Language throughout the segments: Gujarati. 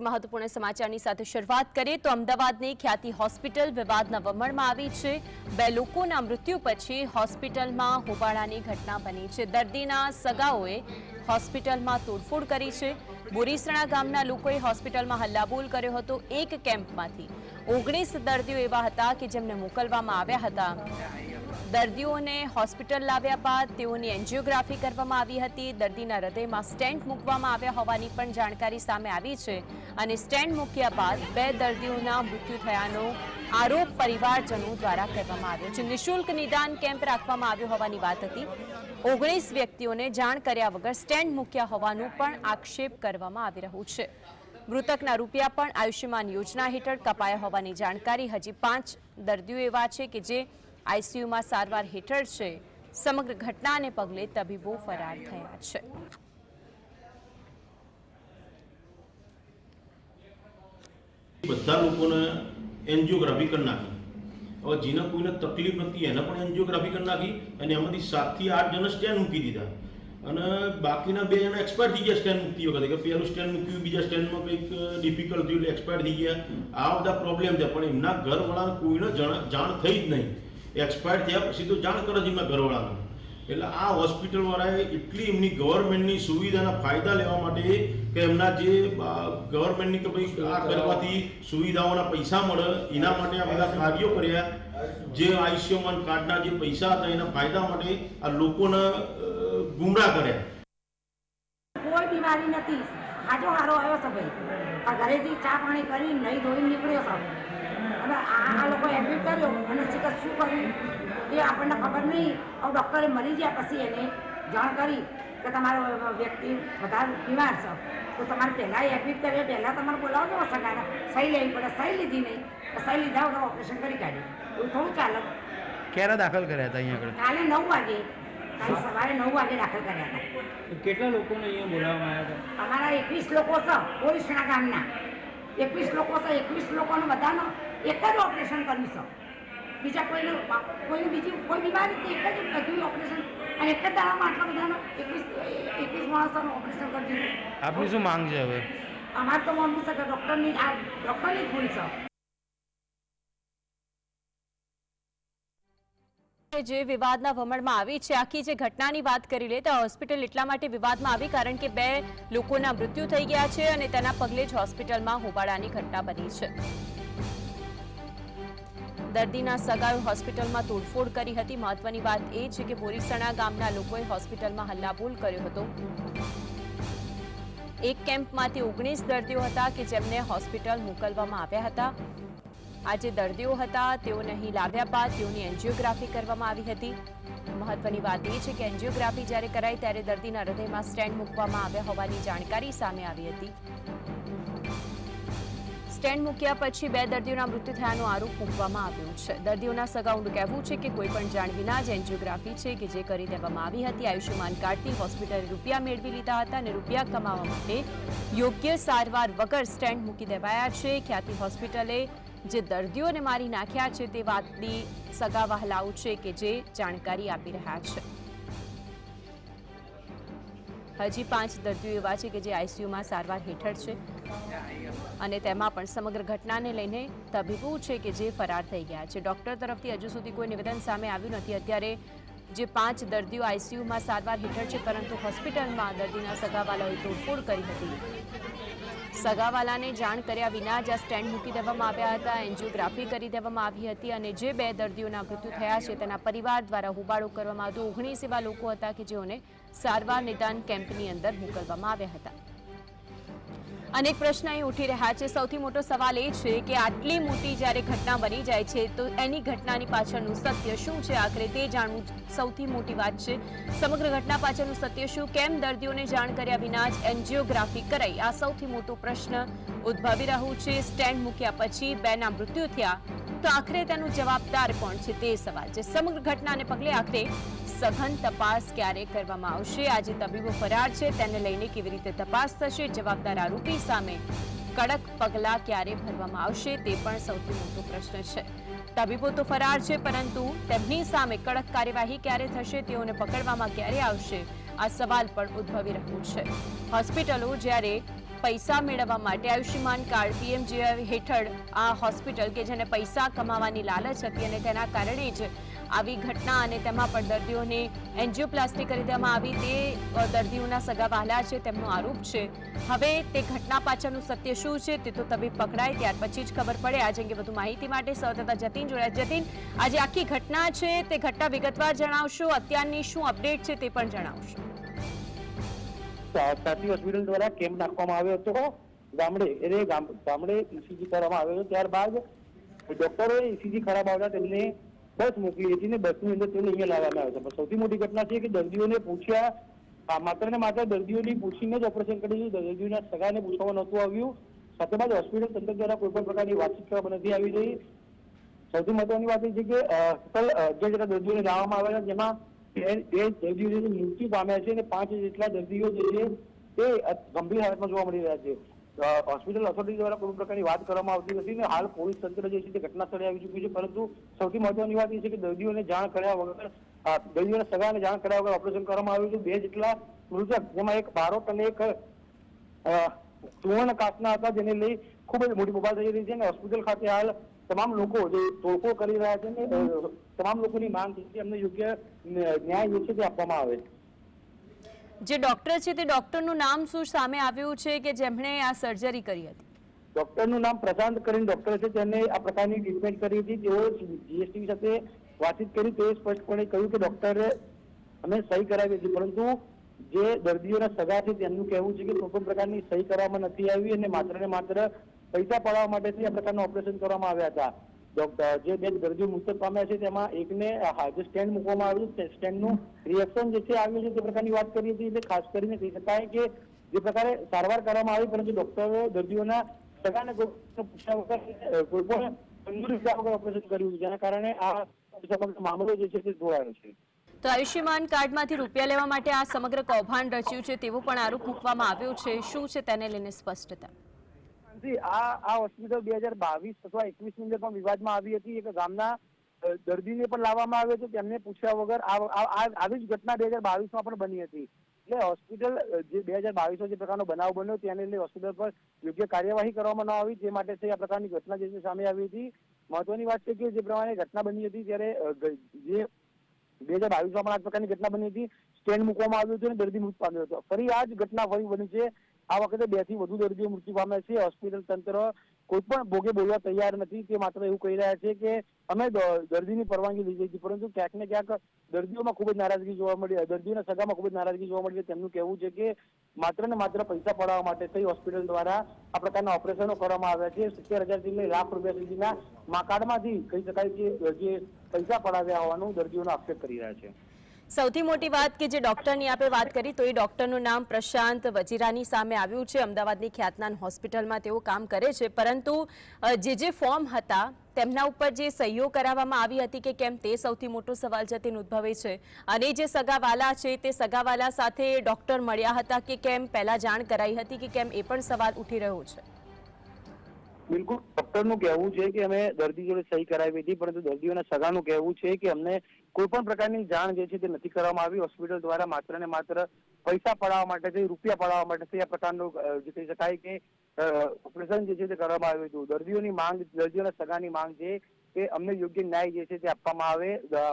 મહત્વપૂર્ણ સમાચારની સાથે શરૂઆત કરીએ તો અમદાવાદની ખ્યાતિ હોસ્પિટલ વિવાદના વમણમાં આવી છે. બે લોકોના મૃત્યુ પછી હોસ્પિટલમાં હોબાળાની ઘટના બની છે. દર્દીના સગાઓએ હોસ્પિટલમાં તોડફોડ કરી છે. બોરીસણા ગામના લોકોએ હોસ્પિટલમાં હલ્લાબોલ કર્યો હતો એક કેમ્પમાંથી. ઓગણીસ દર્દીઓ એવા હતા કે જેમને મોકલવામાં આવ્યા હતા. દર્દીઓને હોસ્પિટલ લાવ્યા બાદ તેઓની એન્જિયોગ્રાફી કરવામાં આવી હતી. દર્દીના હૃદયમાં સ્ટેન્ટ મૂકવામાં આવ્યા હોવાની પણ જાણકારી સામે આવી છે અને સ્ટેન્ટ મૂક્યા બાદ બે દર્દીઓના મૃત્યુ થયાનો આરોપ પરિવારજનો દ્વારા કરવામાં આવ્યો છે. નિઃશુલ્ક નિદાન કેમ્પ રાખવામાં આવ્યો હોવાની વાત હતી. ઓગણીસ વ્યક્તિઓને જાણ કર્યા વગર સ્ટેન્ડ મૂક્યા હોવાનું પણ આક્ષેપ કરવામાં આવી રહ્યું છે. મૃતકના રૂપિયા પણ આયુષ્યમાન યોજના હેઠળ કપાયા હોવાની જાણકારી હજી પાંચ દર્દીઓ એવા છે કે જે આઈસીયુમાં સારવાર હેઠળ છે. સમગ્ર ઘટનાને પગલે તબીબો ફરાર થયા છે. બધા લોકોને એન્જિયોગ્રાફી કરી નાખી. હવે જેને કોઈને તકલીફ નથી, એને પણ એન્જિયોગ્રાફી કરી નાખી અને એમાંથી સાતથી આઠ જણા સ્ટેન્ડ મૂકી દીધા. અને બાકીના બે જણા એક્સપાયર થઈ ગયા સ્ટેન્ડ મૂકતી વખતે, કે પહેલું સ્ટેન્ડ મૂક્યું, બીજા સ્ટેન્ડમાં કંઈક ડિફિકલ્ટ થયું એટલે એક્સપાયર થઈ ગયા. આ બધા પ્રોબ્લેમ છે, પણ એમના ઘરવાળાને કોઈને જાણ થઈ જ નહીં. એક્સપાયર થયા પછી તો જાણ કરે છે એમના ઘરવાળાને. એટલે આ હોસ્પિટલ વાળાએ એટલી એમની ગવર્મેન્ટની સુવિધાના ફાયદા લેવા માટે કે એમના જે ગવર્મેન્ટની કે ભાઈ આ કરવાથી સુવિધાઓના પૈસા મળે એના માટે આ બધા કાર્યો કર્યા. જે આયુષ્યમાન કાર્ડના જે પૈસા હતા એના ફાયદા માટે આ લોકોને ગુમરા કર્યા. કોઈ બીમારી નથી. આજે હારો આવ્યો છે ભાઈ. આ ઘરેથી ચા પાણી કરી નહીં ધોઈને નીકળ્યો છે. અને આ આ લોકો એડમિટ કર્યો. અને શિખર શું કર્યું એ આપણને ખબર નહીં. હવે ડૉક્ટરે મરી ગયા પછી એને જાણ કરી કે તમારો વ્યક્તિ વધારે બીમાર છે. તો તમારે પહેલાં એડમિટ કરીએ પહેલાં તમારે બોલાવજો સગાને સહી લેવી પડે. સહી લીધી નહીં. તો સહી લીધા વગર ઓપરેશન કરી કાઢ્યું. એવું થોડું ચાલે. ક્યારે દાખલ કર્યા હતા અહીંયા આગળ? કાલે નવ વાગે. કાલે સવારે નવ વાગે દાખલ કર્યા હતા. કેટલા લોકોને અહીંયા બોલાવવામાં આવ્યા હતા? અમારા એકવીસ લોકો છે પોલીસના ગામના. એકવીસ લોકો તો એકવીસ લોકોને બધાનો એક જ ઓપરેશન કર્યું છે બીજા કોઈને કોઈને બીજી કોઈ બીમારી એક જ બધું ઓપરેશન અને એક જ દાડામાં આટલા બધાનો એકવીસ એકવીસ માણસોનું ઓપરેશન કરી દીધું. આપની શું માંગ છે હવે? અમારે તો માનવું છે કે ડૉક્ટરની આ ડૉક્ટરની ભૂલ છે. જે વિવાદના ભમણમાં આવી છે. આખી જે ઘટનાની વાત કરી લે તો હોસ્પિટલ એટલા માટે વિવાદમાં આવી કારણ કે બે લોકોના મૃત્યુ થઈ ગયા છે અને તેના પગલે જ હોસ્પિટલમાં હોબાળાની ઘટના બની છે. દર્દીના સગાએ હોસ્પિટલમાં તોડફોડ કરી હતી. મહત્વની વાત એ છે કે બોરીસણા ગામના લોકોએ હોસ્પિટલમાં હલ્લાબોલ કર્યો હતો. એક કેમ્પમાંથી ઓગણીસ દર્દીઓ હતા કે જેમને હોસ્પિટલ મોકલવામાં આવ્યા હતા. આ જે દર્દીઓ હતા તેઓને અહીં લાવ્યા બાદ તેઓની એન્જિયોગ્રાફી કરવામાં આવી હતી. મહત્વની વાત એ છે કે એન્જિયોગ્રાફી જ્યારે કરાઈ ત્યારે દર્દીના હૃદયમાં સ્ટેન્ડ મૂકવામાં આવ્યા હોવાની જાણકારી સામે આવી હતી. સ્ટેન્ડ મૂક્યા પછી બે દર્દીઓના મૃત્યુ થયાનો આરોપ મૂકવામાં આવ્યો છે. દર્દીઓના સગાઉનું કહેવું છે કે કોઈ પણ જાણ વિના જ એન્જિયોગ્રાફી છે કે જે કરી દેવામાં આવી હતી. આયુષ્યમાન કાર્ડથી હોસ્પિટલે રૂપિયા મેળવી લીધા હતા અને રૂપિયા કમાવા માટે યોગ્ય સારવાર વગર સ્ટેન્ડ મૂકી દેવાયા છે. ખ્યાતિ હોસ્પિટલે જે દર્દીઓને મારી નાખ્યા છે તે વાતની સગા વહલાઓ છે કે જે જાણકારી આપી રહ્યા છે. હજી પાંચ દર્દીઓ એવા છે કે જે આઈસીયુમાં સારવાર હેઠળ છે અને તેમાં પણ સમગ્ર ઘટનાને લઈને તબીબો છે કે જે ફરાર થઈ ગયા છે. ડોક્ટર તરફથી હજુ સુધી કોઈ નિવેદન સામે આવ્યું નથી. અત્યારે જે પાંચ દર્દીઓ આઈસીયુમાં સારવાર હેઠળ છે, પરંતુ હોસ્પિટલમાં દર્દીના સગાવાલાઓએ તોડફોડ કરી હતી. સગાવાલાને જાણ કર્યા વિના જ આ સ્ટેન્ડ મૂકી દેવામાં આવ્યા હતા. એન્જિયોગ્રાફી કરી દેવામાં આવી હતી અને જે બે દર્દીઓના મૃત્યુ થયા છે તેના પરિવાર દ્વારા હોબાળો કરવામાં આવ્યો. ઓગણીસ એવા લોકો હતા કે જેઓને સારવાર નિદાન કેમ્પની અંદર મોકલવામાં આવ્યા હતા. અનેક પ્રશ્ન અહીં ઉઠી રહ્યા છે. સૌથી મોટો સવાલ એ છે કે આટલી મોટી જ્યારે ઘટના બની જાય છે, તો એની ઘટનાની પાછળનું સત્ય શું છે? આખરે તે જાણવું સૌથી મોટી વાત છે. સમગ્ર ઘટના પાછળનું સત્ય શું? કેમ દર્દીઓને જાણ કર્યા વિના જ એન્જિયોગ્રાફી કરાઈ? આ સૌથી મોટો પ્રશ્ન ઉદ્ભવી રહ્યું છે. સ્ટેન્ડ મૂક્યા પછી બેના મૃત્યુ થયા. તો આખરે તેનું જવાબદાર કોણ છે તે સવાલ છે. સમગ્ર ઘટનાને પગલે આખરે સઘન તપાસ ક્યારે કરવામાં આવશે? આજે તબીબો ફરાર છે. તેને લઈને કેવી રીતે તપાસ થશે? જવાબદાર આરોપી સામે કડક પગલાં ક્યારે ભરવામાં આવશે? તે પણ સૌથી મોટો પ્રશ્ન છે. તબીબો તો ફરાર છે, પરંતુ તેમની સામે કડક કાર્યવાહી ક્યારે થશે? તેઓને પકડવામાં ક્યારે આવશે? આ સવાલ પણ ઉદ્ભવી રહ્યો છે. હોસ્પિટલો જ્યારે પૈસા મેળવવા માટે આયુષ્યમાન કાર્ડ, પીએમજીઆઈ હેઠળ આ હોસ્પિટલ કે જેને પૈસા કમાવાની લાલચ હતી અને તેના કારણે જ આવી ઘટના અને તેમાં પણ દર્દીઓને એન્જિયોપ્લાસ્ટી કરી દેવામાં આવી તે દર્દીઓના સગા વહાલા છે તેમનો આરોપ છે. હવે તે ઘટના પાછળનું સત્ય શું છે તે તો તબીબ પકડાય ત્યાર પછી જ ખબર પડે. આજે અંગે વધુ માહિતી માટે સૌતતા જતીન જોડાયા. જતીન, આજે આખી ઘટના છે તે ઘટના વિગતવાર જણાવશો? અત્યારની શું અપડેટ છે તે પણ જણાવશો. સાથી હોસ્પિટલ દ્વારા કેમ્પ નાખવામાં આવ્યો હતો. ગામડે એટલે ગામડે ઇસીજી કરવામાં આવ્યો હતો. ત્યારબાદ ડોક્ટરોએ ઇસીજી ખરાબ આવતા તેમને બસ મોકલી હતી ને બસની અંદર તેમને અહીંયા લાવવામાં આવ્યો છે સૌથી મોટી ઘટના છે કે દર્દીઓને પૂછ્યા માત્ર ને માત્ર દર્દીઓની પૂછીને જ ઓપરેશન કર્યું છે દર્દીઓના સગાને પૂછવામાં નહોતું આવ્યું. સાથે બાદ હોસ્પિટલ તંત્ર દ્વારા કોઈ પણ પ્રકારની વાતચીત કરવામાં નથી આવી રહી. સૌથી મહત્વની વાત એ છે કે ટોટલ અગિયાર જેટલા દર્દીઓને લાવવામાં આવેલા જેમાં બે દર્દીઓ જે મૃત્યુ પામ્યા છે અને પાંચ જેટલા દર્દીઓ જે છે, તે ગંભીર હાલતમાં જોવા મળી રહ્યા છે. હોસ્પિટલ ઓથોરિટી દ્વારા કોઈ પ્રકારની વાત કરવામાં આવતી નથી ને હાલ પોલીસ તંત્ર જે છે તે ઘટના સ્થળે આવી ચૂક્યું છે. પરંતુ સૌથી મહત્વની વાત એ છે કે દર્દીઓને જાણ કર્યા વગર દર્દીઓના સગાને જાણ કર્યા વગર ઓપરેશન કરવામાં આવ્યું છે બે જેટલા મૃતક, જેમાં એક બારોટ અને એક સુવર્ણ કાચના હતા, જેને લઈ ખૂબ જ મોટી બબાલ થઈ રહી છે અને હોસ્પિટલ ખાતે હાલ તમામ લોકો જે તોડફોડ કરી રહ્યા છે ને તમામ લોકોની માંગ છે એમને યોગ્ય ન્યા- ન્યાય જે છે તે આપવામાં આવે જે ડોક્ટર છે તે ડોક્ટરનું નામ શું સામે આવ્યું છે કે જેમણે આ સર્જરી કરી હતી? ડોક્ટરનું નામ પ્રશાંત કરીને ડોક્ટર છે તેને આ પ્રકારની ટ્રીટમેન્ટ કરી હતી. તેઓ જીએસટી સાથે વાતચીત કરી. તેઓ સ્પષ્ટપણે કહ્યું કે ડોક્ટરે અમે સહી કરાવી હતી. પરંતુ જે દર્દીઓના સગા છે તેમનું કહેવું છે કે કોઈ પ્રકારની સહી કરવામાં નથી આવી અને માત્ર ને માત્ર પૈસા પડાવવા માટેથી આ પ્રકારનું ઓપરેશન કરવામાં આવ્યા હતા. ડોક્ટર જે બે દર્દીઓ મૃત્યુ પામ્યા છે, તેમાં એકને જે સ્ટેન્ડ મૂકવામાં આવ્યું. છે સ્ટેન્ડનું રિએક્શન જે છે, આવ્યું છે, તે પ્રકારની વાત કરી હતી. એટલે ખાસ કરીને કહી શકાય કે જે પ્રકારે સારવાર કરવામાં આવી, પરંતુ ડોક્ટરો દર્દીઓના સગાને પૂછ્યા વગર કોઈ પણ મંજૂરી વગર ઓપરેશન કર્યું જેના કારણે આ સમગ્ર મામલો જે છે, તે જોડાયો છે. તો આયુષ્યમાન કાર્ડમાંથી રૂપિયા લેવા માટે આ સમગ્ર કૌભાંડ રચ્યું છે, તેવું પણ આરોપ મૂકવામાં આવ્યો છે. શું છે તેને લઈને સ્પષ્ટતા? જી, આ આ હોસ્પિટલ બે હજાર બાવીસ અથવા એકવીસની અંદર પણ વિવાદમાં આવી હતી. એક ગામના દર્દીને પણ લાવવામાં આવ્યો હતો. તેમને પૂછ્યા વગર આવી જ ઘટના બે હજાર બાવીસમાં પણ બની હતી. એટલે હોસ્પિટલ જે બે હજાર બાવીસ જે પ્રકારનો બનાવ બન્યો તેને લઈ હોસ્પિટલ પર યોગ્ય કાર્યવાહી કરવામાં ન આવી. તે માટે આ પ્રકારની ઘટના જે સામે આવી હતી. મહત્વની વાત છે કે જે પ્રમાણે ઘટના બની હતી ત્યારે જે બે હજાર બાવીસમાં પણ આ પ્રકારની ઘટના બની હતી. સ્ટેન્ડ મૂકવામાં આવ્યું હતું અને દર્દી મૃત પામ્યો હતો. ફરી આ જ ઘટના ફરી બની છે. આ વખતે બેથી વધુ દર્દીઓ મૃત્યુ પામ્યા છે. હોસ્પિટલ તંત્ર કોઈ પણ ભોગે બોલવા તૈયાર નથી. તે માત્ર એવું કહી રહ્યા છે કે અમે દર્દીની પરવાનગી લીધી હતી પરંતુ ક્યાંક ને ક્યાંક દર્દીઓમાં ખૂબ જ નારાજગી જોવા મળી, દર્દીઓના સગામાં ખૂબ જ નારાજગી જોવા મળી તેમનું કહેવું છે કે માત્ર ને માત્ર પૈસા પડાવવા માટે થઈ હોસ્પિટલ દ્વારા આ પ્રકારના ઓપરેશનો કરવામાં આવ્યા છે. સિત્તેર હજારથી લઈ લાખ રૂપિયા સુધીના માકાડમાંથી કહી શકાય કે જે પૈસા પડાવ્યા હોવાનું દર્દીઓનો આક્ષેપ કરી રહ્યા છે. સૌથી મોટી વાત કે જે ડોક્ટરની આપણે વાત કરી તો એ ડોક્ટરનું નામ પ્રશાંત વજીરાની સામે આવ્યું છે. અમદાવાદની ખ્યાતનાન હોસ્પિટલમાં તેઓ કામ કરે છે. પરંતુ જે જે ફોર્મ હતા તેમના ઉપર જે સહીઓ કરાવવામાં આવી હતી કે કેમ તે સૌથી મોટો સવાલ જતીન ઉદ્ભવે છે. અને જે સગાવાલા છે તે સગાવાલા સાથે ડોક્ટર મળ્યા હતા કે કેમ પહેલાં જાણ કરાઈ હતી કે કેમ એ પણ સવાલ ઉઠી રહ્યો છે. બિલકુલ, ડોક્ટરનું કહેવું છે કે અમે દર્દી જોડે સહી કરાવી હતી, પરંતુ દર્દીઓના સગાનું કહેવું છે કે અમને કોઈ પણ પ્રકારની જાણ જે છે તે નથી કરવામાં આવી. હોસ્પિટલ દ્વારા માત્ર ને માત્ર પૈસા પડાવવા માટે થઈ, રૂપિયા પડાવવા માટે થઈ, આ પ્રકારનું જે કહી શકાય કે ઓપરેશન જે છે તે કરવામાં આવ્યું હતું. દર્દીઓની માંગ, દર્દીઓના સગાની માંગ છે કે અમને યોગ્ય ન્યાય જે છે તે આપવામાં આવે.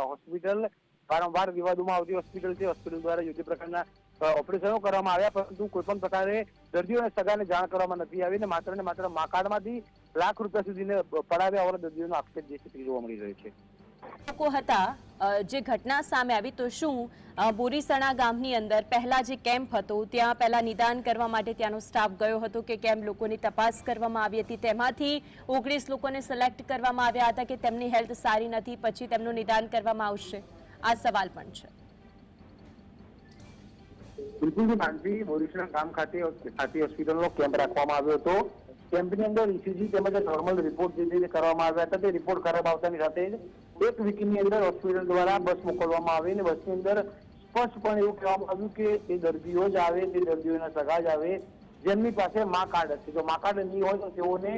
હોસ્પિટલ વારંવાર વિવાદોમાં આવતી હોસ્પિટલ છે. હોસ્પિટલ દ્વારા યોગ્ય પ્રકારના ઓપરેશનો કરવામાં આવ્યા, પરંતુ કોઈ પણ પ્રકારે દર્દીઓને સગાને જાણ કરવામાં નથી આવી ને માત્ર ને માત્ર માકાડમાંથી લાખ રૂપિયા સુધીને પડાવ્યા હોવાનો દર્દીઓનો આક્ષેપ જે છે જોવા મળી રહ્યો છે. લોકો હતા જે ઘટના સામે આવી તો શું બોરીસણા ગામની અંદર પહેલા જે કેમ્પ હતો, ત્યાં પહેલા નિદાન કરવા માટે ત્યાંનો સ્ટાફ ગયો હતો કે કેમ લોકોની તપાસ કરવામાં આવી હતી. તેમાંથી ઓગણીસ લોકોને સિલેક્ટ કરવામાં આવ્યા હતા કે તેમની હેલ્થ સારી નથી, પછી તેમનું નિદાન કરવામાં આવશે. આ સવાલ પણ છે. બિલકુલ માનસી બોરીસના ગામ ખાતે ખાતે હોસ્પિટલનો કેમ્પ રાખવામાં આવ્યો હતો. કેમ્પની અંદર ઇસીજી તેમજ નોર્મલ રિપોર્ટ જે રીતે કરવામાં આવ્યા હતા, તે રિપોર્ટ ખરાબ આવતાની સાથે જ એક વીકની અંદર હોસ્પિટલ દ્વારા બસ મોકલવામાં આવી અને બસની અંદર સ્પષ્ટપણે એવું કહેવામાં આવ્યું કે તે દર્દીઓ જ આવે તે દર્દીઓના સગા જ આવે, જેમની પાસે મા કાર્ડ હશે. જો મા કાર્ડ નહીં હોય તો તેઓને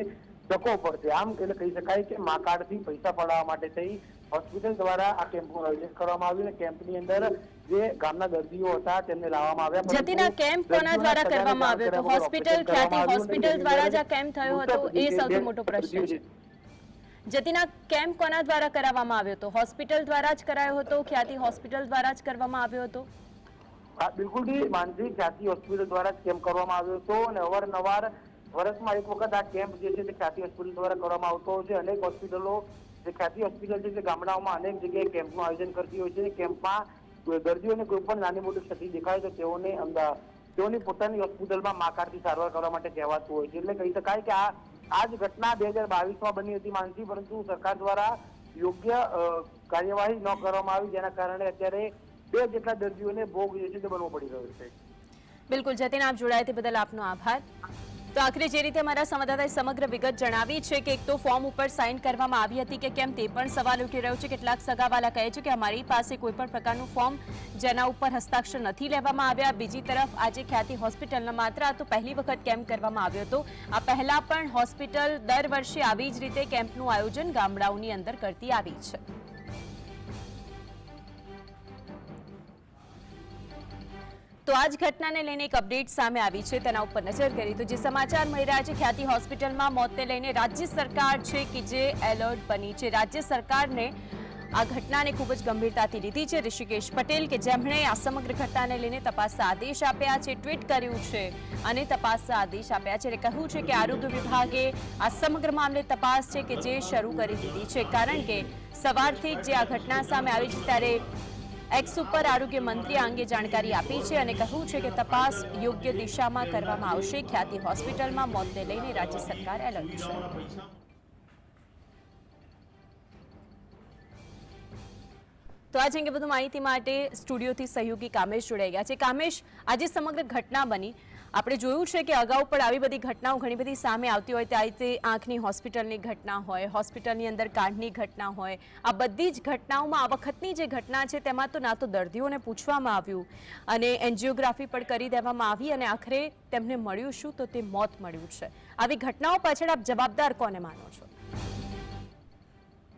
ધક્કો પડશે. આમ એટલે કહી શકાય કે મા કાર્ડથી પૈસા પડાવવા માટે થઈ હોસ્પિટલ દ્વારા આ કેમ્પનું આયોજન કરવામાં આવ્યું અને કેમ્પની અંદર જે ગામના દર્દીઓ હતા તેમને લાવવામાં આવ્યા જતીના કેમ્પ કોના દ્વારા કરવામાં આવ્યો હતો? હોસ્પિટલ ખ્યાતિ હોસ્પિટલ દ્વારા જ આ કેમ્પ થયો હતો? એ સૌથી મોટો પ્રશ્ન છે. જતીના કેમ્પ કોના દ્વારા કરાવવામાં આવ્યો હતો? હોસ્પિટલ દ્વારા જ કરાયો હતો? ખ્યાતિ હોસ્પિટલ દ્વારા જ કરવામાં આવ્યો હતો? બિલકુલ જી માનસી ખ્યાતિ હોસ્પિટલ દ્વારા જ કેમ્પ કરવામાં આવ્યો હતો? અને અવારનવાર વર્ષમાં એક વખત આ કેમ્પ જે છે તે ખ્યાતિ હોસ્પિટલ દ્વારા કરવામાં આવતો હોય છે? અનેક હોસ્પિટલો જે ખ્યાતિ હોસ્પિટલ છે તે ગામડાઓમાં અનેક જગ્યાએ કેમ્પનું આયોજન કરતી હોય છે. કેમ્પમાં દર્દીઓને કોઈ પણ નાની મોટી ક્ષતિ દેખાય તો તેઓને અંદર તેઓની પોતાની હોસ્પિટલમાં માકારથી સારવાર કરવા માટે કહેવાતું હોય છે. એટલે કહી શકાય કે આ આ જ ઘટના બે હજાર બાવીસમાં બની હતી માનસી, પરંતુ સરકાર દ્વારા યોગ્ય કાર્યવાહી ન કરવામાં આવી, જેના કારણે અત્યારે બે જેટલા દર્દીઓને ભોગ જે છે તે બનવો પડી રહ્યો છે. બિલકુલ, જતીન, આપ જોડાયા તે બદલ આપનો આભાર. તો આખરે જે રીતે અમારા સંવાદદાતાએ સમગ્ર વિગત જણાવી છે કે એક તો ફોર્મ ઉપર સાઇન કરવામાં આવી હતી કે કેમ તે પણ સવાલ ઉઠી રહ્યો છે. કેટલાક સગાવાલા કહે છે કે અમારી પાસે કોઈ પણ પ્રકારનું ફોર્મ જેના ઉપર હસ્તાક્ષર નથી લેવામાં આવ્યા. બીજી તરફ આજે ખ્યાતિ હોસ્પિટલના માત્ર આ તો પહેલી વખત કેમ્પ કરવામાં આવ્યો હતો. આ પહેલા પણ હોસ્પિટલ દર વર્ષે આવી જ રીતે કેમ્પનું આયોજન ગામડાઓની અંદર કરતી આવી છે. તો આ જ ઘટનાને લઈને એક અપડેટ સામે આવી છે. તેના ઉપર નજર કરી તો જે સમાચાર મળી રહ્યા છે, ખ્યાતિ હોસ્પિટલમાં મોતને લઈને રાજ્ય સરકાર છે કે જે એલર્ટ બની છે. રાજ્ય સરકારને આ ઘટનાને ખૂબ જ ગંભીરતાથી લીધી છે. ઋષિકેશ પટેલ કે જેમણે આ સમગ્ર ઘટનાને લઈને તપાસના આદેશ આપ્યા છે, ટ્વીટ કર્યું છે અને તપાસના આદેશ આપ્યા છે. અને કહ્યું છે કે આરોગ્ય વિભાગે આ સમગ્ર મામલે તપાસ છે કે જે શરૂ કરી દીધી છે. કારણ કે સવારથી જે આ ઘટના સામે આવી છે, ત્યારે એક્સ ઉપર આરોગ્ય મંત્રી અંગે જાણકારી આપી છે અને કહ્યું છે કે તપાસ યોગ્ય દિશામાં કરવામાં આવશે. ખ્યાતિ હોસ્પિટલમાં મોતને લઈને રાજ્ય સરકાર એલર્ટ છે. તો આજે અંગે વધુ માહિતી માટે સ્ટુડિયોથી સહયોગી કામેશ જોડાઈ ગયા છે. કામેશ, આજે સમગ્ર ઘટના બની. આપણે જોયું છે કે અગાઉ પણ આવી બધી ઘટનાઓ ઘણી બધી સામે આવતી હોય, ત્યાં તે આંખની હોસ્પિટલની ઘટના હોય, હોસ્પિટલની અંદર કાંડની ઘટના હોય, આ બધી જ ઘટનાઓમાં આ વખતની જે ઘટના છે તેમાં તો ના તો દર્દીઓને પૂછવામાં આવ્યું અને એન્જિયોગ્રાફી પણ કરી દેવામાં આવી અને આખરે તેમને મળ્યું શું? તો તે મોત મળ્યું છે. આવી ઘટનાઓ પાછળ આપ જવાબદાર કોને માનો છો?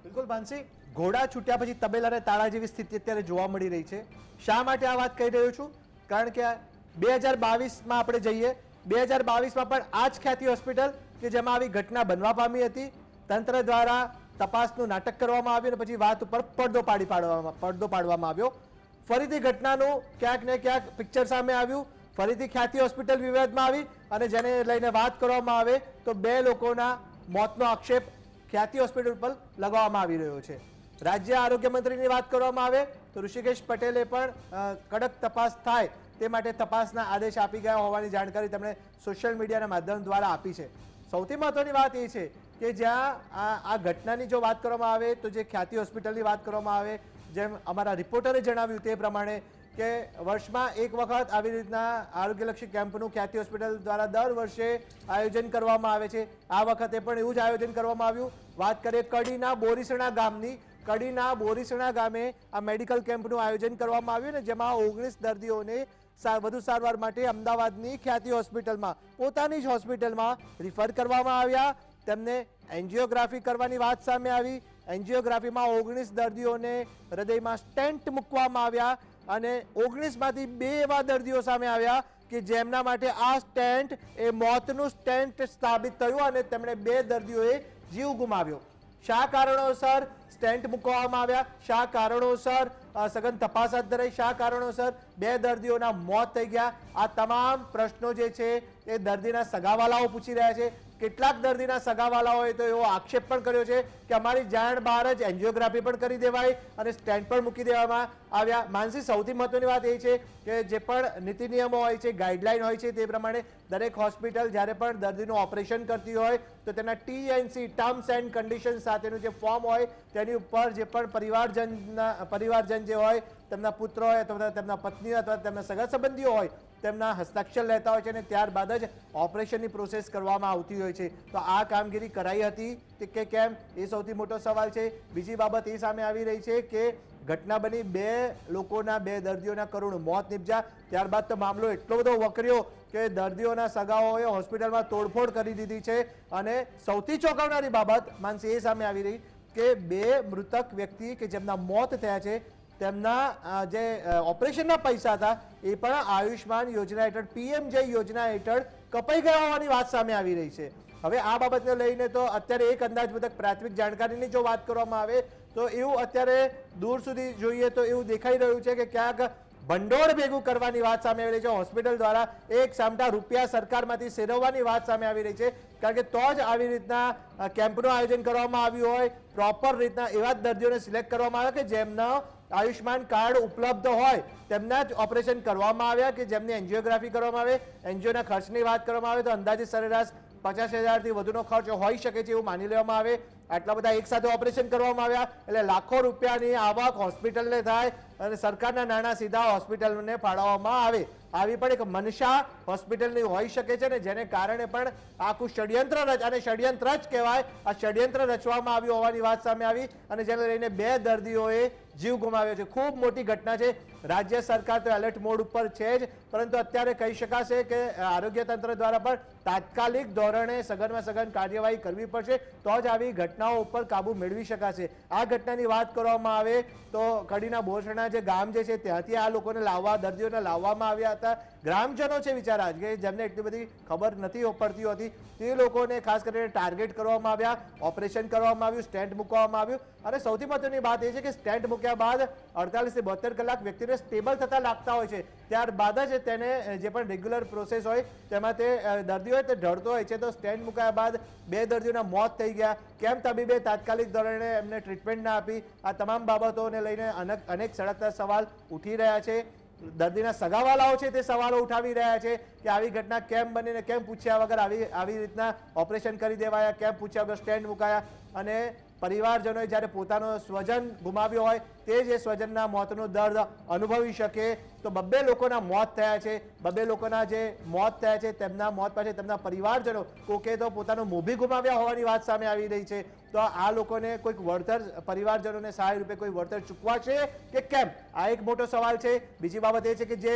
બિલકુલ માનસી, ઘોડા છૂટ્યા પછી તબેલા અને તાળા જેવી સ્થિતિ અત્યારે જોવા મળી રહી છે. શા માટે આ વાત કહી રહ્યો છું? કારણ કે બે હજાર બાવીસમાં આપણે જઈએ. બે હજાર બાવીસમાં પણ આ જ ખ્યાતિ હોસ્પિટલ કે જેમાં આવી ઘટના બનવા પામી હતી. તંત્ર દ્વારા તપાસનું નાટક કરવામાં આવ્યું અને પછી વાત ઉપર પડદો પાડી પાડવામાં પડદો પાડવામાં આવ્યો. ફરીથી ઘટનાનું ક્યાંક ને ક્યાંક પિક્ચર સામે આવ્યું. ફરીથી ખ્યાતિ હોસ્પિટલ વિવાદમાં આવી અને જેને લઈને વાત કરવામાં આવે તો બે લોકોના મોતનો આક્ષેપ ખ્યાતિ હોસ્પિટલ પર લગાવવામાં આવી રહ્યો છે. રાજ્ય આરોગ્ય મંત્રીની વાત કરવામાં આવે તો ઋષિકેશ પટેલે પણ કડક તપાસ થાય તે માટે તપાસના આદેશ આપી ગયા હોવાની જાણકારી તેમણે સોશિયલ મીડિયાના માધ્યમ દ્વારા આપી છે. સૌથી મહત્વની વાત એ છે કે જ્યાં આ ઘટનાની જો વાત કરવામાં આવે તો જે ખ્યાતિ હોસ્પિટલની વાત કરવામાં આવે, જેમ અમારા રિપોર્ટરે જણાવ્યું તે પ્રમાણે કે વર્ષમાં એક વખત આવી રીતના આરોગ્યલક્ષી કેમ્પનું ખ્યાતિ હોસ્પિટલ દ્વારા દર વર્ષે આયોજન કરવામાં આવે છે. આ વખતે પણ એવું જ આયોજન કરવામાં આવ્યું. વાત કરીએ કડીના બોરીસણા ગામની. કડીના બોરીસણા ગામે આ મેડિકલ કેમ્પનું આયોજન કરવામાં આવ્યું ને જેમાં ઓગણીસ દર્દીઓને વધુ સારવાર માટે અમદાવાદની ખ્યાતિ હોસ્પિટલમાં, પોતાની જ હોસ્પિટલમાં રિફર કરવામાં આવ્યા. તેમને એન્જિયોગ્રાફી કરવાની વાત સામે આવી. એન્જિયોગ્રાફીમાં ઓગણીસ દર્દીઓને હૃદયમાં સ્ટેન્ટ મૂકવામાં આવ્યા અને ઓગણીસમાંથી બે એવા દર્દીઓ સામે આવ્યા કે જેમના માટે આ સ્ટેન્ટ, એ મોતનું સ્ટેન્ટ સ્થાપિત થયું અને તેમણે બે દર્દીઓએ જીવ ગુમાવ્યો. શા કારણોસર સ્ટેન્ટ મૂકવામાં આવ્યા? શા કારણોસર સઘન તપાસ હાથ ધરાઈ. શા કારણોસર? બે દર્દીઓના મોત થઈ ગયા. આ તમામ પ્રશ્નો જે છે, એ દર્દીના સગાવાલાઓ પૂછી રહ્યા છે. કેટલાક દર્દીના સગાવાલાઓએ તો એવો આક્ષેપ પણ કર્યો છે કે અમારી જાણ બહાર જ એન્જિયોગ્રાફી પણ કરી દેવાય અને સ્ટેન્ડ પણ મૂકી દેવામાં આવ્યા. માનસી, સૌથી મહત્વની વાત એ છે કે જે પણ નીતિ નિયમો હોય છે, ગાઈડલાઈન હોય છે, તે પ્રમાણે દરેક હોસ્પિટલ જ્યારે પણ દર્દીનું ઓપરેશન કરતી હોય તો તેના ટીએનસી ટર્મ્સ એન્ડ કન્ડિશન સાથેનું જે ફોર્મ હોય તેની ઉપર જે પણ પરિવારજનના પરિવારજન જે હોય, તેમના પુત્ર હોય અથવા તેમના પત્ની અથવા તેમના સગા સંબંધીઓ હોય તેમના હસ્તાક્ષર લેતા હોય છે અને ત્યારબાદ જ ઓપરેશનની પ્રોસેસ કરવામાં આવતી હોય છે. તો આ કામગીરી કરાઈ હતી કે કેમ? એ સૌથી મોટો સવાલ છે. બીજી બાબત એ સામે આવી રહી છે કે ઘટના બની બે લોકોના, બે દર્દીઓના કરુણ મોત નિપજ્યા. ત્યારબાદ તો મામલો એટલો બધો વકર્યો કે દર્દીઓના સગાઓએ હોસ્પિટલમાં તોડફોડ કરી દીધી છે. અને સૌથી ચોંકાવનારી બાબત માનસી એ સામે આવી રહી કે બે મૃતક વ્યક્તિ કે જેમના મોત થયા છે તેમના જે ઓપરેશનના પૈસા હતા, એ પણ આયુષ્માન યોજના હેઠળ, પીએમ જે યોજના હેઠળ કપાઈ ગયા હોવાની વાત સામે આવી રહી છે. હવે આ બાબતને લઈને તો અત્યારે એક અંદાજ મુજબ પ્રાથમિક જાણકારીની જો વાત કરવામાં આવે, તો એવું અત્યારે દૂર સુધી જોઈએ તો એવું દેખાઈ રહ્યું છે કે ક્યાંક ભંડોળ ભેગું કરવાની વાત સામે આવી રહી છે. હોસ્પિટલ દ્વારા એક સામટા રૂપિયા સરકારમાંથી સેરવવાની વાત સામે આવી રહી છે. કારણ કે તો જ આવી રીતના કેમ્પનું આયોજન કરવામાં આવ્યું હોય, પ્રોપર રીતના એવા જ દર્દીઓને સિલેક્ટ કરવામાં આવે કે જેમનો આયુષ્માન કાર્ડ ઉપલબ્ધ હોય તેમના જ ઓપરેશન કરવામાં આવ્યા કે જેમની એન્જિયોગ્રાફી કરવામાં આવે, એન્જિયોના ખર્ચની વાત કરવામાં આવે તો અંદાજિત સરેરાશ પચાસ હજારથી વધુનો ખર્ચ હોઈ શકે છે એવું માની લેવામાં આવે. આટલા બધા એકસાથે ઓપરેશન કરવામાં આવ્યા એટલે લાખો રૂપિયાની આવક હોસ્પિટલને થાય અને સરકારના નાણાં સીધા હોસ્પિટલને ફાળવવામાં આવે. આવી પણ એક મનસા હોસ્પિટલની હોઈ શકે છે ને જેને કારણે પણ આખું ષડયંત્ર રચ અને ષડયંત્ર જ કહેવાય. આ ષડયંત્ર રચવામાં આવ્યું હોવાની વાત સામે આવી અને જેને લઈને બે દર્દીઓએ જીવ ગુમાવ્યો છે. ખૂબ મોટી ઘટના છે. રાજ્ય સરકાર તો એલર્ટ મોડ ઉપર છે જ, પરંતુ અત્યારે કહી શકાશે કે આરોગ્ય તંત્ર દ્વારા પણ તાત્કાલિક ધોરણે સઘનમાં સઘન કાર્યવાહી કરવી પડશે, તો જ આવી ઘટનાઓ ઉપર કાબુ મેળવી શકાશે. આ ઘટનાની વાત કરવામાં આવે તો કડીના બોરસણા જે ગામ જે છે, ત્યાંથી આ લોકોને લાવવા, દર્દીઓને લાવવામાં આવ્યા હતા. ગ્રામજનો છે બિચારા કે જેમને એટલી બધી ખબર નથી પડતી હોતી, તે લોકોને ખાસ કરીને ટાર્ગેટ કરવામાં આવ્યા, ઓપરેશન કરવામાં આવ્યું સ્ટેન્ટ મૂકવામાં આવ્યું. અને સૌથી મહત્વની વાત એ છે કે સ્ટેન્ટ મૂક્યા બાદ અડતાલીસથી બોતેર કલાક વ્યક્તિને સ્ટેબલ થતા લાગતા હોય છે. ત્યારબાદ જ તેને જે પણ રેગ્યુલર પ્રોસેસ હોય, તેમાં તે દર્દી હોય તે ઢળતો હોય છે. તો સ્ટેન્ડ મૂક્યા બાદ બે દર્દીઓના મોત થઈ ગયા. કેમ તબીબે તાત્કાલિક ધોરણે એમને ટ્રીટમેન્ટ ના આપી? આ તમામ બાબતોને લઈને અનેક સળગતા સવાલ ઉઠી રહ્યા છે. દર્દીના સગાવાલાઓ છે તે સવાલો ઉઠાવી રહ્યા છે કે આવી ઘટના કેમ બનીને કેમ પૂછ્યા વગર આવી આવી રીતના ઓપરેશન કરી દેવાયા, કેમ પૂછ્યા વગર સ્ટેન્ડ મુકાયા અને પરિવારજનોએ જ્યારે પોતાનો સ્વજન ગુમાવ્યો હોય તે જ એ સ્વજનના મોતનો દર્દ અનુભવી શકે. તો બબ્બે લોકોના મોત થયા છે. બબ્બે લોકોના જે મોત થયા છે, તેમના મોત પાસે તેમના પરિવારજનો કોકે તો પોતાનું મોભી ગુમાવ્યા હોવાની વાત સામે આવી રહી છે. તો આ લોકોને કોઈક વળતર, પરિવારજનોને સહાય રૂપે કોઈ વળતર ચૂકવાશે કે કેમ? આ એક મોટો સવાલ છે. બીજી બાબત એ છે કે જે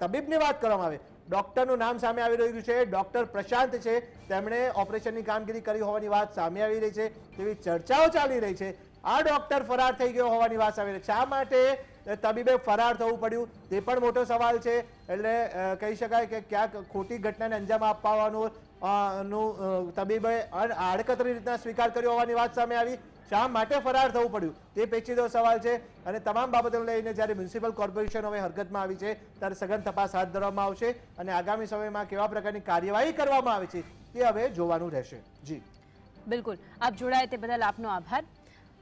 તબીબની વાત કરવામાં આવે ડોક્ટરનું નામ સામે આવી રહ્યું છે, ડોક્ટર પ્રશાંત છે, તેમણે ઓપરેશનની કામગીરી કરી હોવાની વાત સામે આવી રહી છે, તેવી ચર્ચાઓ ચાલી રહી છે. આ ડોક્ટર ફરાર થઈ ગયો હોવાની વાત સામે શા માટે તબીબે ફરાર થવું પડ્યું? તે પણ મોટો સવાલ છે. એટલે કહી શકાય કે ક્યાંક ખોટી ઘટનાને અંજામ આપવાનું નું તબીબે આડકતરી રીતના સ્વીકાર કર્યો હોવાની વાત સામે આવી. શા માટે ફરાર થવું પડ્યું? તે પેચીદો સવાલ છે અને તમામ બાબતોને લઈને જ્યારે મ્યુનિસિપલ કોર્પોરેશન હવે હરકતમાં આવી છે, ત્યારે સઘન તપાસ હાથ ધરવામાં આવશે અને આગામી સમયમાં કેવા પ્રકારની કાર્યવાહી કરવામાં આવે છે તે હવે જોવાનું રહેશે. જી. બિલકુલ. આપ જોડાયા તે બદલ આપનો આભાર.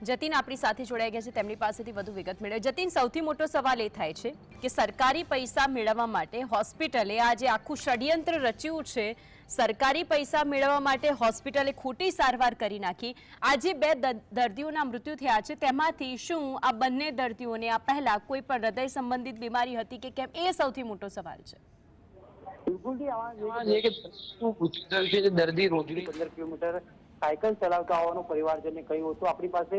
જતીન આપણી સાથે જોડાઈ ગયા છે, તેમની પાસેથી વધુ વિગત મેળવે જતીન, સૌથી મોટો સવાલ એ થાય છે કે સરકારી પૈસા મેળવવા માટે હોસ્પિટલે આ જે આખું ષડયંત્ર રચ્યું છે સરકારી પૈસા મેળવવા માટે હોસ્પિટલે ખોટી સારવાર કરી નાખી. આજે બે દર્દીઓના મૃત્યુ થયા છે. તેમાંથી શું આ બંને દર્દીઓને આ પહેલા કોઈ પણ હૃદય સંબંધિત બીમારી હતી કે કેમ? એ સૌથી મોટો સવાલ છે. દર્દી રોજની પંદર કિલોમીટર સાયકલ ચલાવતા હોવાનું પરિવારજને કહ્યું હતું. આપણી પાસે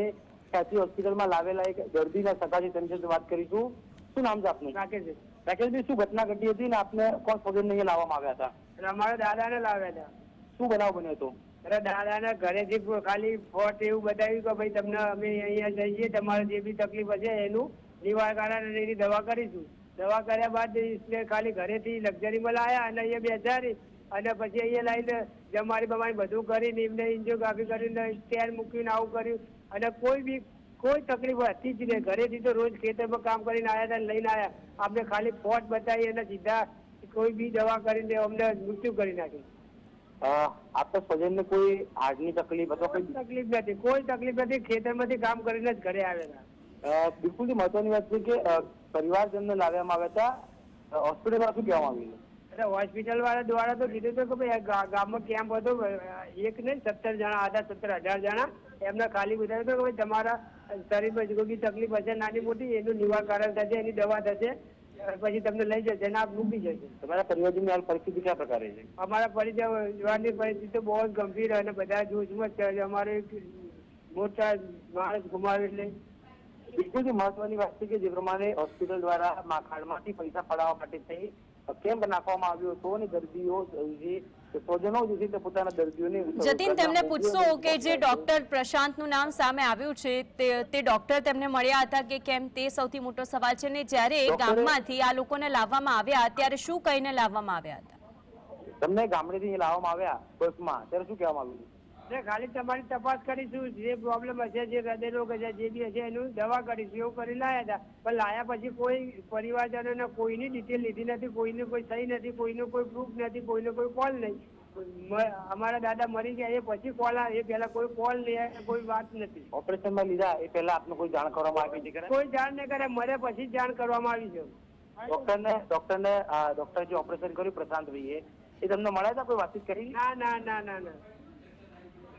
ખ્યાતિ હોસ્પિટલમાં લાવેલા એક દર્દીના સગા છે તેમની વાત કરીશું. શું નામ છે આપનું? રાકેશ રાકેશભાઈ શું ઘટના ઘટી હતી ને આપને કોણ સ્વજનને અહીંયા લાવવામાં આવ્યા હતા? એટલે અમારા દાદાને લાવ્યા હતા શું બનાવ બન્યો હતો? એટલે દાદાને ઘરેથી ખાલી ફોટ એવું બતાવ્યું કે ભાઈ તમને અમે અહીંયા જઈએ તમારે જે બી તકલીફ હશે એનું નિવારણ એની દવા કરીશું. દવા કર્યા બાદ એટલે ખાલી ઘરેથી લક્ઝરીમાં લાયા અને અહીંયા બેસાડી અને પછી અહીંયા લાવીને જમારી બમારી બધું કરીને એમને એન્જિયોગ્રાફી કરીને સ્ટેન્ડ મૂકીને આવું કર્યું. અને કોઈ બી કોઈ તકલીફ હતી જ નહીં. ઘરેથી તો રોજ ખેતરમાં કામ કરીને આવ્યા હતા લઈને આવ્યા આપણે ખાલી ફોટ બતાવી અને સીધા કોઈ બી દવા કરીને અમને મૃત્યુ કરી નાખી. અ, આપના સ્વજનને કોઈ હાર્ટની તકલીફ અથવા કોઈ તકલીફ નથી. કોઈ તકલીફ નથી. ખેતરમાંથી કામ કરીને જ ઘરે આવેલા બિલકુલ મહત્વની વાત છે કે પરિવારજનને લાવવામાં આવ્યા હતા હોસ્પિટલ હોસ્પિટલમાં શું કહેવામાં આવ્યું? એટલે હોસ્પિટલ વાળા દ્વારા તો કીધું હતું કે ભાઈ ગામમાં કેમ્પ હતો એક નહીં સત્તર જણા હતા સત્તર અઢાર જણા એમને ખાલી પૂછાયું હતું કે ભાઈ તમારા શરીરમાં કોઈ બી તકલીફ હશે નાની મોટી એનું નિવારણ થશે એની દવા થશે પછી તમને લઈ જશે અને આપ મૂકી જશે તમારા પરિવારની હાલ પરિસ્થિતિ કયા પ્રકારે છે? અમારા પરિવારની પરિસ્થિતિ બહુ જ ગંભીર અને બધા જોશમાં જ છે. અમારે મોટા માણસ ગુમાવે એટલે. બીજું જે મહત્વની વાત છે કે જે પ્રમાણે હોસ્પિટલ દ્વારા મા કાર્ડમાંથી પૈસા પડાવવા માટે થઈ કેમ્પ નાખવામાં આવ્યો? હતો અને દર્દીઓ જે સ્વજનો જે છે પોતાના દર્દીઓને જતીન તેમને પૂછશો કે જે ડોક્ટર પ્રશાંતનું નામ સામે આવ્યું છે તે તે ડોક્ટર તેમને મળ્યા હતા કે કેમ? તે સૌથી મોટો સવાલ છે ને જ્યારે ગામમાંથી આ લોકોને લાવવામાં આવ્યા ત્યારે શું કહીને લાવવામાં આવ્યા હતા? તમને ગામડેથી લાવવામાં આવ્યા બસમાં ત્યારે શું કહેવામાં આવ્યું એટલે ખાલી તમારી તપાસ કરીશું જે પ્રોબ્લેમ હશે જે હૃદય રોગ હશે જે બી હશે એનું દવા કરીશું એવું કરી લાયા હતા. પણ લાયા પછી કોઈ પરિવારજનોને કોઈની ડિટેલ લીધી નથી કોઈની કોઈ સહી નથી કોઈનું કોઈ પ્રૂફ નથી કોઈનો કોઈ કોલ નહીં. મ- અમારા દાદા મરી ગયા એ પછી કોલ આવે એ પહેલા કોઈ કોલ નહીં કોઈ વાત નથી. ઓપરેશનમાં લીધા એ પહેલા આપને કોઈ જાણ કરવામાં આવી નથી કોઈ જાણ નહીં કરે મરે પછી જાણ કરવામાં આવી છે. ડોક્ટરને ડોક્ટરને ડોક્ટર જે ઓપરેશન કર્યું પ્રશાંતભાઈએ એ તમને મળ્યા હતા કોઈ વાતચીત કરી? ના ના ના ના ના.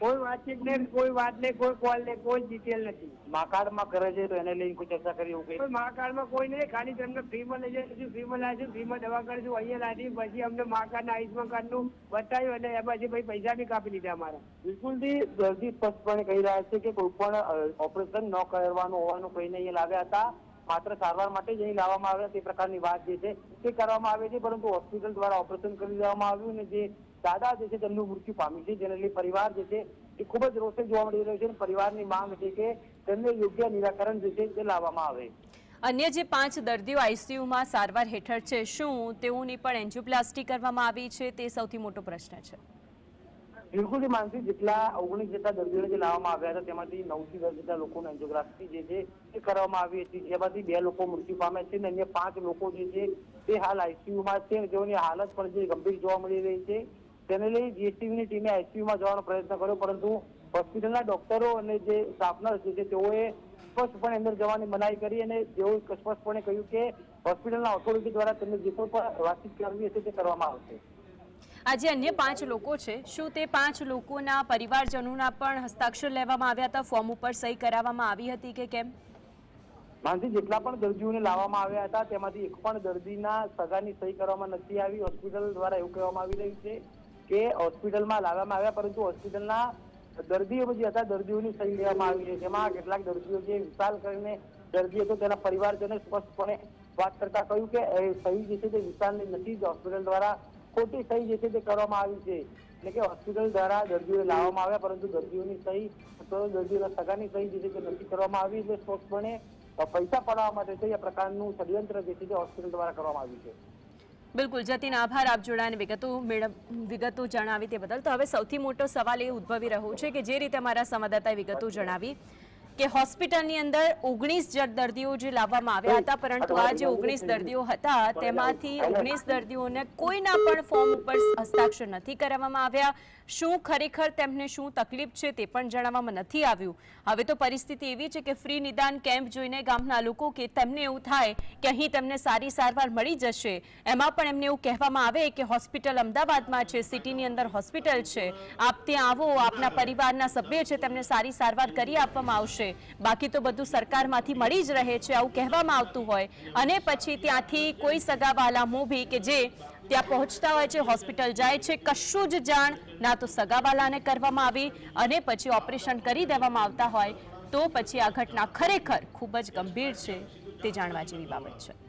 કોઈ વાતચીત નહીં કોઈ વાત નહીં કોઈ કોલ નહીં કોઈ ડિટેલ નથી. મા કાર્ડમાં કરે છે તો એને લઈને કોઈ ચર્ચા કરી એવું કઈ? કોઈ મા કોઈ નહીં ખાલી તમને ફ્રીમાં લઈ જઈશું ફ્રીમાં લાવીશું ફ્રીમાં દવા કરીશું અહીંયા લાવી પછી અમને મા કાર્ડનું કાર્ડનું બતાવ્યું અને એ પછી પૈસા બી કાપી લીધા અમારા. બિલકુલથી દર્દી સ્પષ્ટપણે કહી રહ્યા છે કે કોઈ પણ ઓપરેશન ન કરવાનું હોવાનું કહીને અહીંયા લાવ્યા હતા. માત્ર સારવાર માટે જ અહીં લાવવામાં આવ્યા તે પ્રકારની વાત જે છે તે કરવામાં આવે છે પરંતુ હોસ્પિટલ દ્વારા ઓપરેશન કરી દેવામાં આવ્યું અને જે દાદા જે છે તેમનું મૃત્યુ પામ્યું છે. જેને લઈ પરિવાર જે છે એ ખૂબ જ રોષે જોવા મળી રહ્યો છે અને પરિવારની માંગ છે કે તેમને યોગ્ય નિરાકરણ જે છે તે લાવવામાં આવે. અન્ય જે પાંચ દર્દીઓ આઈસીયુમાં સારવાર હેઠળ છે શું તેઓની પણ એન્જિયોપ્લાસ્ટી કરવામાં આવી છે તે સૌથી મોટો પ્રશ્ન છે. બિલકુલ જે માનસિક જેટલા ઓગણીસ જેટલા દર્દીઓને જે લાવવામાં આવ્યા હતા તેમાંથી નવથી દસ જેટલા લોકોને એન્જિયોગ્રાફી જે છે એ કરવામાં આવી હતી. જેમાંથી બે લોકો મૃત્યુ પામ્યા છે અને અન્ય પાંચ લોકો જે છે તે હાલ આઈસીયુમાં છે. તેઓની હાલત પણ જે ગંભીર જોવા મળી રહી છે. તેને લઈ જીએસટીવીની ટીમે આઈસીયુમાં જવાનો પ્રયત્ન કર્યો પરંતુ હોસ્પિટલના ડોક્ટરો અને જે સ્ટાફનર્સ જે છે તેઓએ સ્પષ્ટપણે અંદર જવાની મનાઈ કરી અને તેઓએ સ્પષ્ટપણે કહ્યું કે હોસ્પિટલના ઓથોરિટી દ્વારા તેમને જે કોઈ પણ વાતચીત કરવી હશે તે કરવામાં આવશે. આજે અન્ય પાંચ લોકો છે. શું તે પાંચ લોકોના પરિવારજનોના પણ હસ્તાક્ષર લેવામાં આવ્યા હતા? ફોર્મ ઉપર સહી કરાવવામાં આવી હતી કે કેમ? માનસી જેટલા પણ દર્દીઓને લાવવામાં આવ્યા હતા તેમાંથી એક પણ દર્દીના સગાની સહી કરવામાં નથી આવી. હોસ્પિટલ દ્વારા એવું કહેવામાં આવી રહ્યું છે કે હોસ્પિટલમાં લાવવામાં આવ્યા, પરંતુ હોસ્પિટલના દર્દીઓ જે હતા દર્દીઓની સહી લેવામાં આવી છે. જેમાં કેટલાક દર્દીઓ જે વિશાલ કરીને દર્દી હતો, તેના પરિવારજને સ્પષ્ટપણે વાત કરતા કહ્યું કે સહી જે છે તે વિશાલની નથી હોસ્પિટલ દ્વારા ખોટી સહી જે છે તે કરવામાં આવી છે. એટલે કે હોસ્પિટલ દ્વારા દર્દીઓને લાવવામાં આવ્યા, પરંતુ દર્દીઓની સહી અથવા દર્દીઓના સગાની સહી જે છે તે નથી કરવામાં આવી, એટલે સ્પષ્ટપણે પૈસા પડાવવા માટે છે આ પ્રકારનું ષડયંત્ર જે છે તે હોસ્પિટલ દ્વારા કરવામાં આવ્યું છે. બિલકુલ, જતીન આભાર આપ જોડાને વિગતો વિગતો જણાવી તે બદલ. તો હવે સૌથી મોટો સવાલ એ ઉદ્ભવી રહ્યો છે કે જે રીતે અમારા સંવાદદાતાએ વિગતો જણાવી. કે હોસ્પિટલની અંદર ઓગણીસ દર્દીઓ જે લાવવામાં આવ્યા હતા, પરંતુ આ જે ઓગણીસ દર્દીઓ હતા, તેમાંથી ઓગણીસ દર્દીઓને કોઈના પણ ફોર્મ ઉપર હસ્તાક્ષર નથી કરાવવામાં આવ્યા. શું ખરેખર તેમને શું તકલીફ છે તે પણ જણાવવામાં નથી આવ્યું. હવે તો પરિસ્થિતિ એવી છે કે ફ્રી નિદાન કેમ્પ જોઈને ગામના લોકો કે તેમને એવું થાય કે અહીં તેમને સારી સારવાર મળી જશે. એમાં પણ એમને એવું કહેવામાં આવે કે હોસ્પિટલ અમદાવાદમાં છે, સિટીની અંદર હોસ્પિટલ છે. આપ ત્યાં આવો, આપના પરિવારના સભ્ય છે, તેમને સારી સારવાર કરી આપવામાં આવશે. બાકી તો બધું સરકારમાંથી મળી જ રહે છે, આવું કહેવામાં આવતું હોય. અને પછી ત્યાંથી કોઈ સગાવાલા મૂવી કે જે ત્યાં પહોંચતા હોય છે, હોસ્પિટલ જાય છે, કશું જ જાણ ના તો સગાવાલાને કરવામાં આવી અને પછી ઓપરેશન કરી દેવામાં આવતા હોય. તો પછી આ ઘટના ખરેખર ખૂબ જ ગંભીર છે, તે જાણવા જેવી બાબત છે.